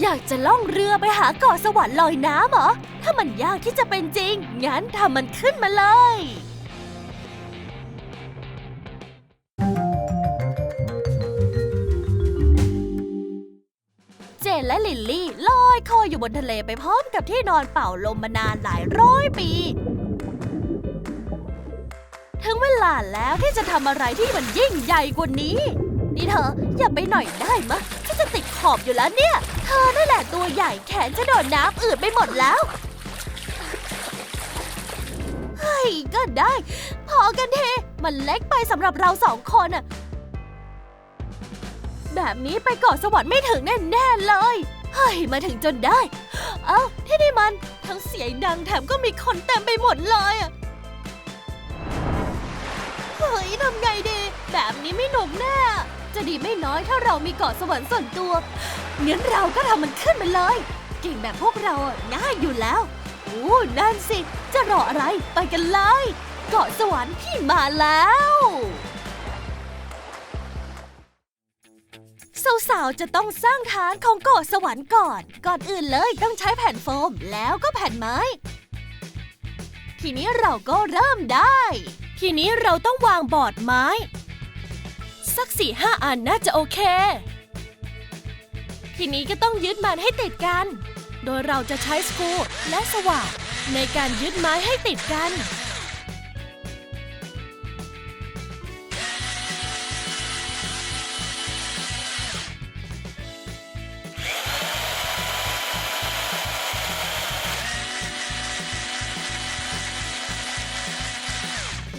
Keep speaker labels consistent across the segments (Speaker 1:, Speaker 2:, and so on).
Speaker 1: อยากจะล่องเรือไปหาเกาะสวรรค์ลอยน้ำเหรอ ถ้ามันยากที่จะเป็นจริง งั้นทำมันขึ้นมาเลย เจนและลิลลี่ลอยคออยู่บนทะเลไปพร้อมกับที่นอนเป่าลมมานานหลายร้อยปี ถึงเวลาแล้วที่จะทำอะไรที่มันยิ่งใหญ่กว่านี้ นี่เธออย่าไปหน่อยได้มะฉันจะติดขอบอยู่แล้วเนี่ย เธอนั่นแหละตัวใหญ่แขนจะโดนน้ำอืดไปหมดแล้วเฮ้ยก็ได้ พอกันเทมันเล็กไปสำหรับเราสองคนอะแบบนี้ไปเกาะสวรรค์ไม่ถึงแน่ๆเลย เฮ้ย มาถึงจนได้ เอ้า ที่นี่มัน ทั้งเสียงดังแถมก็มีคนเต็มไปหมดเลยอะเฮ้ยทำไงดี แบบนี้ไม่หนุกแน่ จะดีไม่น้อยถ้าเรามีเกาะสวรรค์ส่วนตัวงั้นเราก็ทำมันขึ้นมาเลย เก่งแบบพวกเราอะง่ายอยู่แล้ว โอ้นั่นสิ จะรออะไรไปกันเลย เกาะสวรรค์พี่มาแล้วสาวๆ จะต้องสร้างฐานของเกาะสวรรค์ก่อน ก่อนอื่นเลยต้องใช้แผ่นโฟมแล้วก็แผ่นไม้ ทีนี้เราก็เริ่มได้ ทีนี้เราต้องวางบอร์ดไม้ สักสี่ห้าอันน่าจะโอเค ทีนี้ก็ต้องยึดมันให้ติดกัน โดยเราจะใช้สกรูและสว่านในการยึดไม้ให้ติดกัน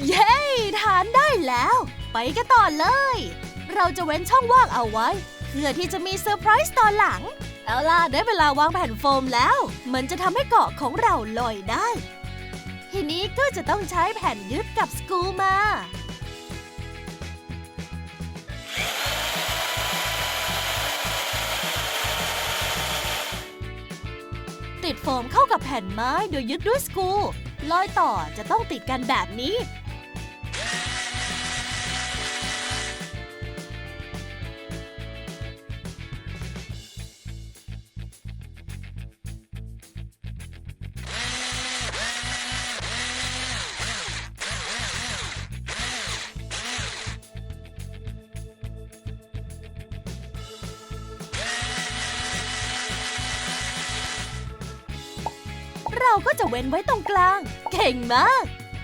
Speaker 1: เย้ ทานได้แล้ว ไปกันต่อเลย เราจะเว้นช่องว่างเอาไว้ เพื่อที่จะมีเซอร์ไพรส์ตอนหลัง เอาล่ะได้เวลาวางแผ่นโฟมแล้ว มันจะทำให้เกาะของเราลอยได้ ทีนี้ก็จะต้องใช้แผ่นยึดกับสกรูมาติดโฟมเข้ากับแผ่นไม้โดยยึดด้วยสกรูลอยต่อจะต้องติดกันแบบนี้ เราก็จะเว้นไว้ตรงกลาง เก่งมาก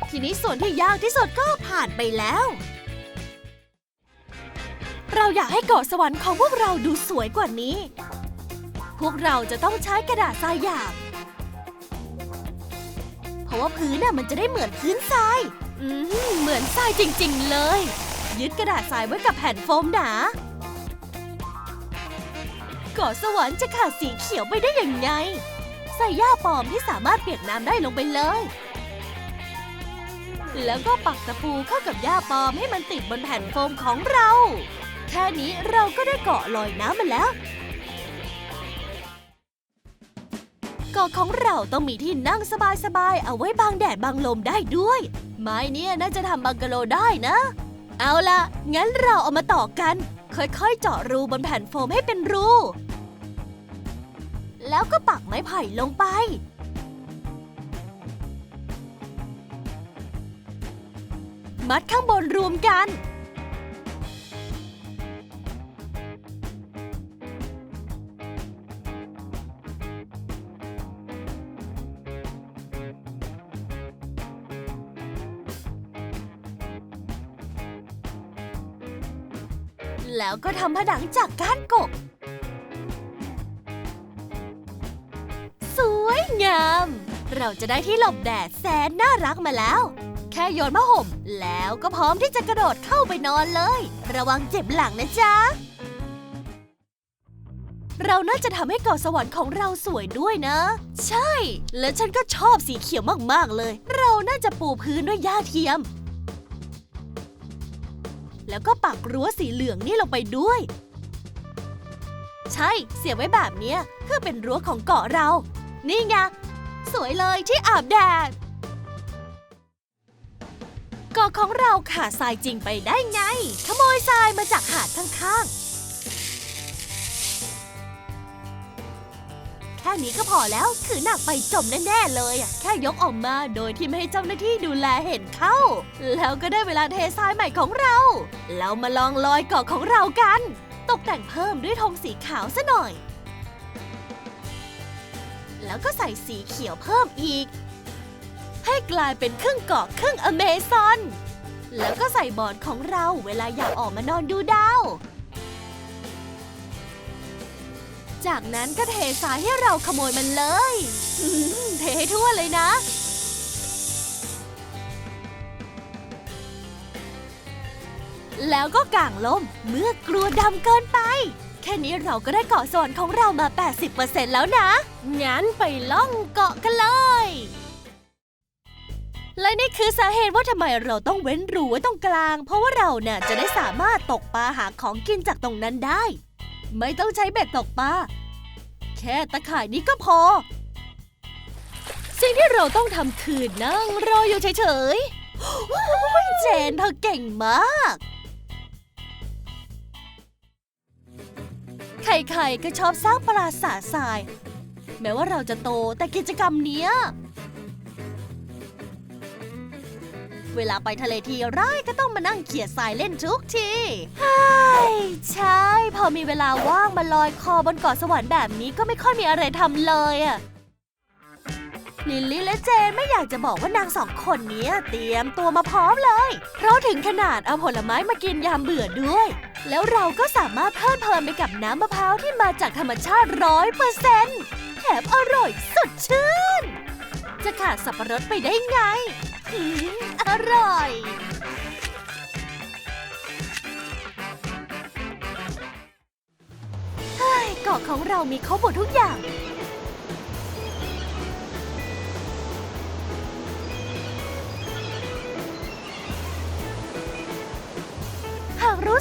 Speaker 1: ทีนี้ส่วนที่ยากที่สุดก็ผ่านไปแล้ว เราอยากให้เกาะสวรรค์ของพวกเราดูสวยกว่านี้ พวกเราจะต้องใช้กระดาษทรายหยาบ เพราะว่าพื้นน่ะมันจะได้เหมือนพื้นทราย อืมเหมือนทรายจริง ๆ เลย ยึดกระดาษทรายไว้กับแผ่นโฟมหนาเกาะสวรรค์จะขาดสีเขียวไปได้ยังไง ใส่หญ้าปลอมที่สามารถเปียกน้ำได้ลงไปเลย แล้วก็ปักตะปูเข้ากับหญ้าปลอมให้มันติดบนแผ่นโฟมของเรา แค่นี้เราก็ได้เกาะลอยน้ำมาแล้ว เกาะของเราต้องมีที่นั่งสบายๆ เอาไว้บังแดดบังลมได้ด้วย ไม้เนี่ยน่าจะทำบังกะโลได้นะ เอาละงั้นเราเอามาต่อกัน ค่อยๆ เจาะรูบนแผ่นโฟมให้เป็นรู แล้วก็ปักไม้ไผ่ลงไป มัดข้างบนรวมกัน แล้วก็ทำผนังจากก้านกบ งาม เราจะได้ที่หลบแดดแสนน่ารักมาแล้ว แค่โยนผ้าห่ม แล้วก็พร้อมที่จะกระโดดเข้าไปนอนเลย ระวังเจ็บหลังนะจ๊ะ เราน่าจะทำให้เกาะสวรรค์ของเราสวยด้วยนะ ใช่ และฉันก็ชอบสีเขียวมากๆเลย เราน่าจะปูพื้นด้วยหญ้าเทียม แล้วก็ปักรั้วสีเหลืองนี่ลงไปด้วย ใช่ เสียไว้แบบเนี้ยเพื่อเป็นรั้วของเกาะเรา นี่ไง สวยเลยที่อาบแดดเกาะของเราขาดทรายจริงไปได้ไง ขโมยทรายมาจากหาดข้างๆ แค่นี้ก็พอแล้วคือหนักไปจมแน่ๆเลยอะแค่ยกออกมาโดยที่ไม่ให้เจ้าหน้าที่ดูแลเห็นเข้า แล้วก็ได้เวลาเททรายใหม่ของเรา เรามาลองลอยเกาะของเรากัน ตกแต่งเพิ่มด้วยธงสีขาวซะหน่อย แล้วก็ใส่สีเขียวเพิ่มอีก ให้กลายเป็นครึ่งเกาะครึ่งอเมซอน แล้วก็ใส่บอร์ดของเราเวลาอยากออกมานอนดูดาว จากนั้นก็เททรายให้เราขโมยมันเลยเทให้ทั่วเลยนะแล้วก็กางลมเมื่อกลัวดำเกินไป ค่นี้เราก็ได้เกาะสวรรค์ของเรามา 80%แล้วนะ งั้นไปล่องเกาะกันเลย และนี่คือสาเหตุว่าทำไมเราต้องเว้นรูไว้ตรงกลาง เพราะว่าเราเนี่ยจะได้สามารถตกปลาหาของกินจากตรงนั้นได้ ไม่ต้องใช้เบ็ดตกปลา แค่ตะข่ายนี้ก็พอ สิ่งที่เราต้องทำคือนั่งรออยู่เฉยๆโอ้ยเจนเธอเก่งมาก ใครๆก็ชอบสร้างปราสาททราย แม้ว่าเราจะโตแต่กิจกรรมเนี้ย เวลาไปทะเลทีไรก็ต้องมานั่งเขี่ยทรายเล่นทุกทีใช่ใช่ พอมีเวลาว่างมาลอยคอบนเกาะสวรรค์แบบนี้ก็ไม่ค่อยมีอะไรทำเลยอะลิลลี่และเจนไม่อยากจะบอกว่านางสองคนนี้เตรียมตัวมาพร้อมเลย เพราะถึงขนาดเอาผลไม้มากินยามเบื่อด้วย แล้วเราก็สามารถเพลิดเพลินไปกับน้ำมะพร้าวที่มาจากธรรมชาติร้อยเปอร์เซ็นต์แถมอร่อยสดชื่น จะขาดสับปะรดไปได้ไงอืมอร่อย เฮ้ยเกาะของเรามีครบหมดทุกอย่าง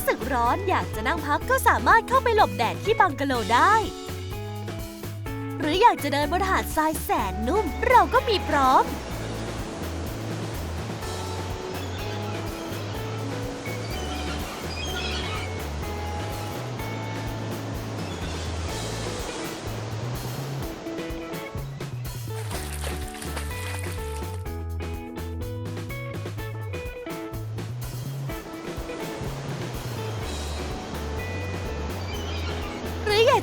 Speaker 1: รู้สึกร้อนอยากจะนั่งพักก็สามารถเข้าไปหลบแดดที่บังกะโลได้ หรืออยากจะเดินบนหาดทรายแสนนุ่ม เราก็มีพร้อม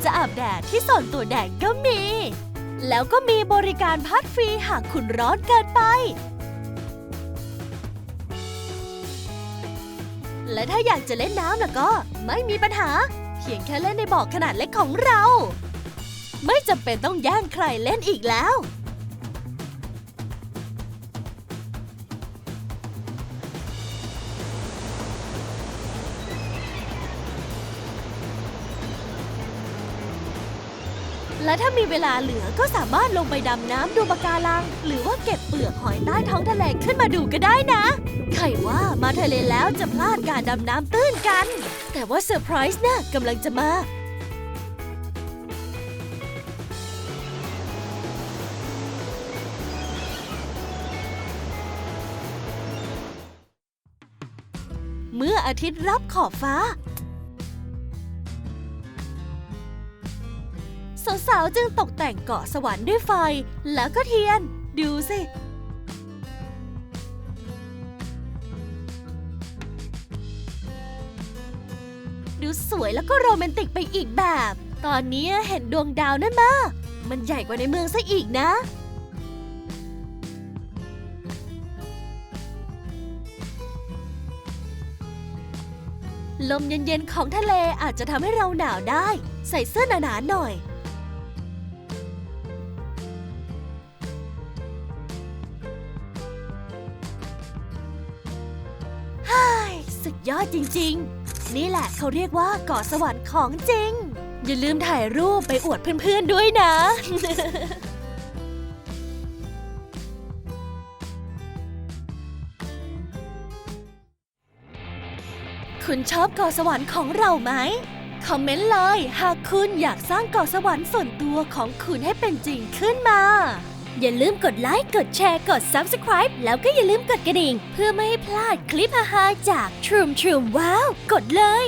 Speaker 1: จะอาบแดดที่โซนตัวแดดก็มี แล้วก็มีบริการพัดฟรีหากคุณร้อนเกินไป และถ้าอยากจะเล่นน้ำล่ะก็ไม่มีปัญหา เพียงแค่เล่นในบ่อขนาดเล็กของเรา ไม่จำเป็นต้องแย่งใครเล่นอีกแล้ว และถ้ามีเวลาเหลือก็สามารถลงไปดำน้ำดูปะการัง หรือว่าเก็บเปลือกหอยใต้ท้องทะเลขึ้นมาดูก็ได้นะใครว่ามาทะเลแล้วจะพลาดการดำน้ำตื้นกัน แต่ว่าเซอร์ไพรส์น่ะกำลังจะมาเมื่ออาทิตย์รับขอบฟ้า สาวๆ จึงตกแต่งเกาะสวรรค์ด้วยไฟ แล้วก็เทียน ดูสิ ดูสวยแล้วก็โรแมนติกไปอีกแบบ ตอนนี้เห็นดวงดาวนั่นมามันใหญ่กว่าในเมืองซะอีกนะลมเย็นๆของทะเลอาจจะทำให้เราหนาวได้ ใส่เสื้อหนาๆหน่อย สุดยอดจริง ๆ นี่แหละเขาเรียกว่าเกาะสวรรค์ของจริง อย่าลืมถ่ายรูปไปอวดเพื่อนๆด้วยนะ คุณชอบเกาะสวรรค์ของเราไหม คอมเมนต์เลย หากคุณอยากสร้างเกาะสวรรค์ส่วนตัวของคุณให้เป็นจริงขึ้นมา อย่าลืมกดไลค์ กดแชร์ กด Subscribe แล้วก็อย่าลืมกดกระดิ่ง เพื่อไม่ให้พลาดคลิปฮาๆจาก Troom Troom ว้าวกดเลย